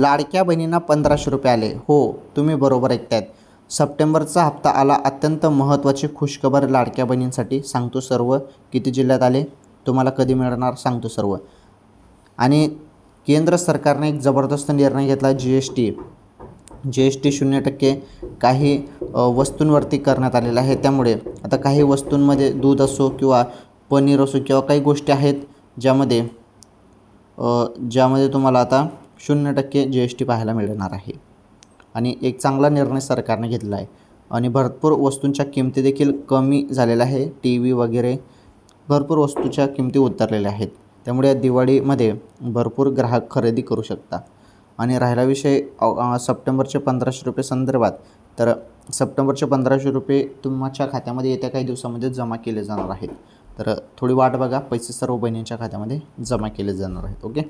लाडक्या बहिणींना पंधराशे रुपये आले. हो तुम्ही बरोबर ऐकतायत. सप्टेंबरचा हप्ता आला अत्यंत महत्त्वाची खुशखबर लाडक्या बहिणींसाठी. सांगतो सर्व. किती जिल्ह्यात आले? तुम्हाला कधी मिळणार? सांगतो सर्व. आणि केंद्र सरकारने एक जबरदस्त निर्णय घेतला G S T. G S T शून्य टक्के काही वस्तूंवरती करण्यात आलेलं आहे. त्यामुळे आता काही वस्तूंमध्ये दूध असो किंवा पनीर असो किंवा काही गोष्टी आहेत ज्यामध्ये ज्यामध्ये तुम्हाला आता शून्य टक्के जी एस टी पाहायला मिळणार आहे. आणि एक चांगला निर्णय सरकारने घेतला आहे. आणि भरपूर वस्तूंच्या किमती देखील कमी झालेल्या आहे. टी व्ही वगैरे भरपूर वस्तूच्या किमती उतरलेल्या आहेत. त्यामुळे दिवाळीमध्ये भरपूर ग्राहक खरेदी करू शकता. आणि राहिला विषय सप्टेंबरचे पंधराशे रुपये संदर्भात तर सप्टेंबरचे पंधराशे रुपये तुमच्या खात्यामध्ये येत्या काही दिवसामध्ये जमा केले जाणार आहेत. तर थोडी वाट बघा. पैसे सर्व बहिणींच्या खात्यामध्ये जमा केले जाणार आहेत. ओके?